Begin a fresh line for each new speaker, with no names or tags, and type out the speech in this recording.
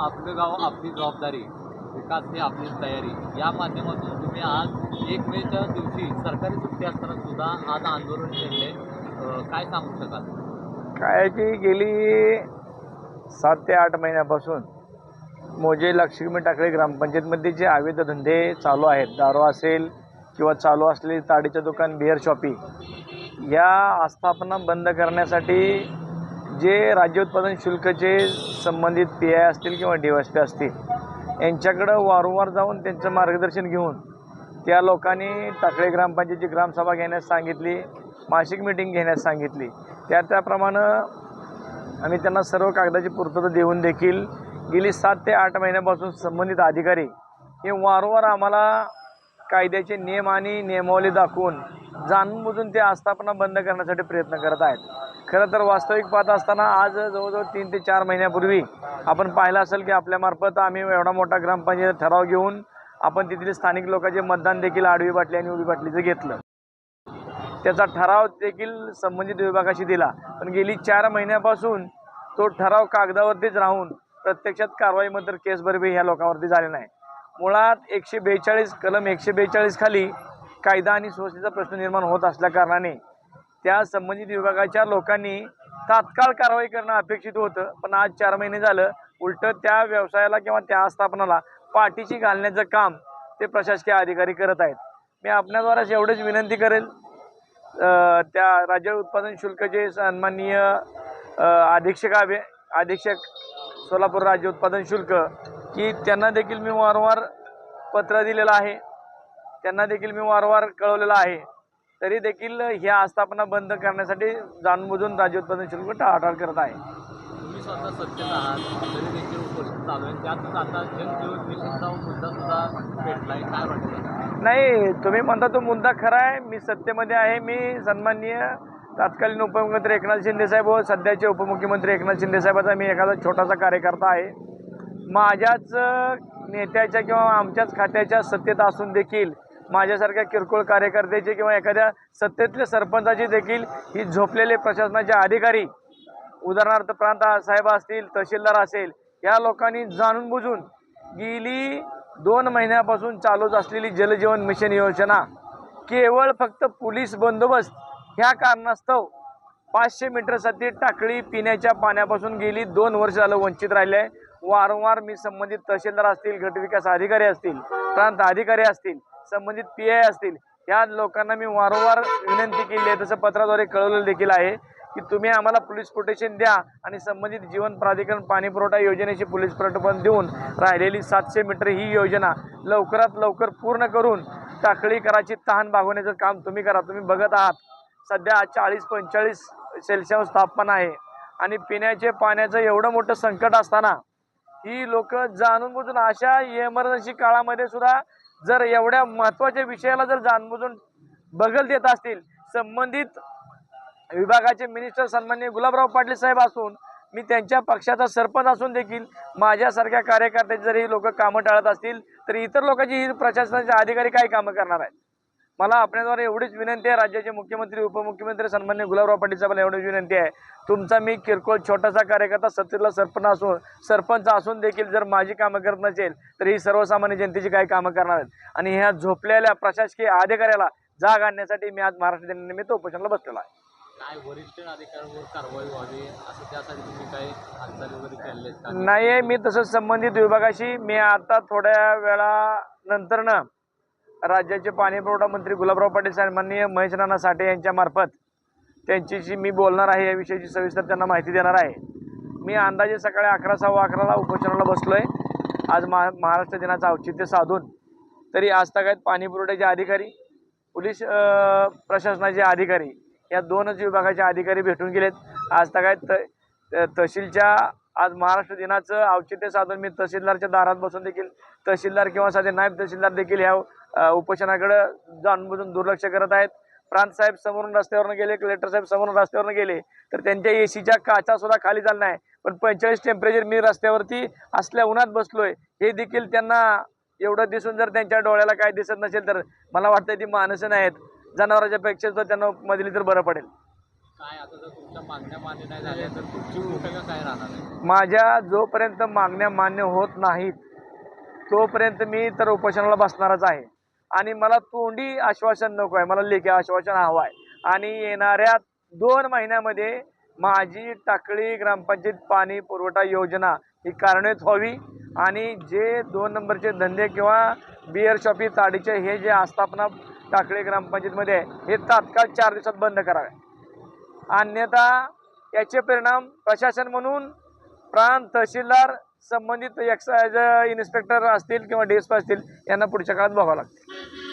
आपलं गाव आपली जबाबदारी विकास ही आपलीच तयारी. या माध्यमातून तुम्ही आज एक मेच्या दिवशी सरकारी सुट्टी असताना सुद्धा आज आंदोलन केले काय सांगू शकाल?
काय की गेली सात ते आठ महिन्यापासून मोजे लक्ष्मी टाकळे ग्रामपंचायतमध्ये जे अवैध धंदे चालू आहेत दारू असेल किंवा चालू असलेली ताडीचं दुकान बिअर शॉपी या आस्थापना बंद करण्यासाठी जे राज्य उत्पादन शुल्कचे संबंधित पी आय असतील किंवा डी एस पी असतील यांच्याकडं वारंवार जाऊन त्यांचं मार्गदर्शन घेऊन त्या लोकांनी टाकळे ग्रामपंचायतीची ग्रामसभा घेण्यास सांगितली मासिक मिटिंग घेण्यास सांगितली. त्या त्याप्रमाणे आम्ही त्यांना सर्व कागदाची पूर्तता देऊन देखील गेली सात ते आठ महिन्यापासून संबंधित अधिकारी हे वारंवार आम्हाला कायद्याचे नियम आणि नियमावली दाखवून जाणूनबुजून ते आस्थापना बंद करण्यासाठी प्रयत्न करत आहेत. खरं तर वास्तविक पाहत असताना आज जवळजवळ तीन ते चार महिन्यापूर्वी आपण पाहिलं असेल की आपल्यामार्फत आम्ही एवढा मोठा ग्रामपंचायत ठराव घेऊन आपण तिथले स्थानिक लोकांचे मतदान देखील आडवी बाटली आणि उभी बाटलीचं घेतलं. त्याचा ठराव देखील संबंधित विभागाशी दिला. पण गेली चार महिन्यापासून तो ठराव कागदावरतीच राहून प्रत्यक्षात कारवाई केस बरबी ह्या लोकांवरती झाले नाही. मुळात एकशे बेचाळीस कलम एकशे बेचाळीस खाली कायदा आणि सुरक्षेचा प्रश्न निर्माण होत असल्या कारणाने त्या संबंधित विभागाच्या लोकांनी तात्काळ कारवाई करणं अपेक्षित होतं. पण आज चार महिने झालं उलटं त्या व्यवसायाला किंवा त्या आस्थापनाला पाठीशी घालण्याचं काम ते प्रशासकीय अधिकारी करत आहेत. मी आपल्याद्वारा एवढंच विनंती करेल त्या राज्य उत्पादन शुल्कचे सन्माननीय अ, अधीक्षक अभि अधीक्षक सोलापूर राज्य उत्पादन शुल्क की त्यांना देखील मी वारंवार पत्र दिलेलं आहे. त्यांना देखील मी वारंवार कळवलेलं आहे. तरी देखील ह्या आस्थापना बंद करण्यासाठी जाणूनबुजून राज्य उत्पादन शुल्क टाळाटाळ करत आहे.
तुम्ही स्वतः सत्तेत आहात. तरी देखील उपोषण चालू आहे त्यातच आता जलजीवन मिशनचा मुद्दा सुद्धा भेटलाय काय वाटतं?
नाही तुम्ही म्हणता तो मुद्दा खरा आहे. मी सत्तेमध्ये आहे. मी सन्माननीय तत्कालीन उपमुख्यमंत्री एकनाथ शिंदेसाहेब व सध्याचे उपमुख्यमंत्री एकनाथ शिंदेसाहेबाचा मी एखादा छोटासा कार्यकर्ता आहे. माझ्याच नेत्याच्या किंवा आमच्याच खात्याच्या सत्तेत असून देखील माझ्यासारख्या किरकोळ कार्यकर्त्याचे किंवा एखाद्या सत्तेतल्या सरपंचाचे देखील ही झोपलेले प्रशासनाचे अधिकारी उदाहरणार्थ प्रांत साहेब असतील तहसीलदार असेल या लोकांनी जाणून बुजून गेली दोन महिन्यापासून चालूच असलेली जलजीवन मिशन योजना. केवळ फक्त पोलीस बंदोबस्त ह्या कारणास्तव पाचशे मीटरसाठी टाकळी पिण्याच्या पाण्यापासून गेली दोन वर्ष झालं वंचित राहिले आहे वारंवार मी संबंधित तहसीलदार असतील गटविकास अधिकारी असतील प्रांत अधिकारी असतील संबंधित पी आय असतील या लोकांना मी वारंवार विनंती केली आहे. तसं पत्राद्वारे कळवलेलं देखील आहे की तुम्ही आम्हाला पोलीस प्रोटेक्शन द्या आणि संबंधित जीवन प्राधिकरण पाणी पुरवठा योजनेची पोलीस प्रोटेक्शन देऊन राहिलेली सातशे मीटर ही योजना लवकरात लवकर पूर्ण करून टाकळी कराची तहान भागवण्याचं काम तुम्ही करा. तुम्ही बघत आहात सध्या चाळीस पंचेचाळीस सेल्सिअस तापमान आहे आणि पिण्याचे पाण्याचं एवढं मोठं संकट असताना ही लोक जाणून बुजून अशा इमर्जन्सी काळामध्ये सुद्धा जर एवढ्या महत्त्वाच्या विषयाला जर जाणबुजून बगल देत असतील संबंधित विभागाचे मिनिस्टर सन्मान्य गुलाबराव पाटील साहेब असून मी त्यांच्या पक्षाचा सरपंच असून देखील माझ्यासारख्या कार्यकर्त्याचे जर ही लोक कामं टाळत असतील तर इतर लोकांची ही प्रशासनाचे अधिकारी काय कामं करणार आहेत. मला आपल्याद्वारे एवढीच विनंती आहे राज्याचे मुख्यमंत्री उपमुख्यमंत्री सन्मान्य गुलाबराव पाटील साहेबांना एवढीच विनंती आहे. तुमचा मी किरकोळ छोटासा कार्यकर्ता सत्तेतला सरपंच असून सरपंच असून देखील जर माझी कामं करत नसेल तर ही सर्वसामान्य जनतेची काय कामं करणार आहेत. आणि ह्या झोपलेल्या प्रशासकीय अधिकाऱ्याला जाग आणण्यासाठी मी आज महाराष्ट्र दिनानिमित्त उपोषणाला बसलेलो आहे.
काही?
नाही मी तसंच संबंधित विभागाशी मी आता थोड्या वेळा नंतरनं राज्याचे पाणी पुरवठा मंत्री गुलाबराव पाटील सन्माननीय महेश नाना साठे यांच्यामार्फत त्यांच्याशी मी बोलणार आहे याविषयीची सविस्तर त्यांना माहिती देणार आहे. मी अंदाजे सकाळी अकरा सव्वा अकराला उपोषणाला बसलो आहे आज महा महाराष्ट्र दिनाचं औचित्य साधून. तरी आज तगायत पाणी पुरवठ्याचे अधिकारी पोलीस प्रशासनाचे अधिकारी या दोनच विभागाचे अधिकारी भेटून गेलेत. आज तगायत त- तहसीलच्या आज महाराष्ट्र दिनाचं औचित्य साधून मी तहसीलदारच्या दारात बसून देखील तहसीलदार किंवा साधे नायब तहसीलदार देखील ह्या उपोषणाकडे जाणून बुजून दुर्लक्ष करत आहेत. प्रांत साहेब समोरून रस्त्यावरनं गेले कलेक्टर साहेब समोरून रस्त्यावरनं गेले तर त्यांच्या एसीच्या काचा सुद्धा खाली झाल्या नाही. पण पंचेचाळीस टेम्परेचर मी रस्त्यावरती असल्या उन्हात बसलोय हे देखील त्यांना एवढं दिसून जर त्यांच्या डोळ्याला काय दिसत नसेल तर मला वाटतं ती माणसं नाहीत. जनावरांच्या पेक्षा सुद्धा त्यांना मधली तर बरं पडेल.
काय आता जर तुमच्या मागण्या मान्य नाही झाल्या तर तुमची भूमिका काय राहणार आहे?
माझ्या जोपर्यंत मागण्या मान्य होत नाहीत तोपर्यंत मी तर उपोषणाला बसणारच आहे. आणि मला तोंडी आश्वासन नको आहे मला लेखी आश्वासन हवं आहे. आणि येणाऱ्या दोन महिन्यामध्ये माझी टाकळी ग्रामपंचायत पाणी पुरवठा योजना ही कारणीत व्हावी. आणि जे दोन नंबरचे धंदे किंवा बिअर शॉपी ताडीचे हे जे आस्थापना टाकळी ग्रामपंचायतमध्ये आहे हे तात्काळ चार दिवसात बंद करावे. अन्यथा याचे परिणाम प्रशासन म्हणून प्रांत तहसीलदार संबंधित एक्साइज इन्स्पेक्टर असतील किंवा डी असतील यांना पुढच्या काळात बघावं लागतं.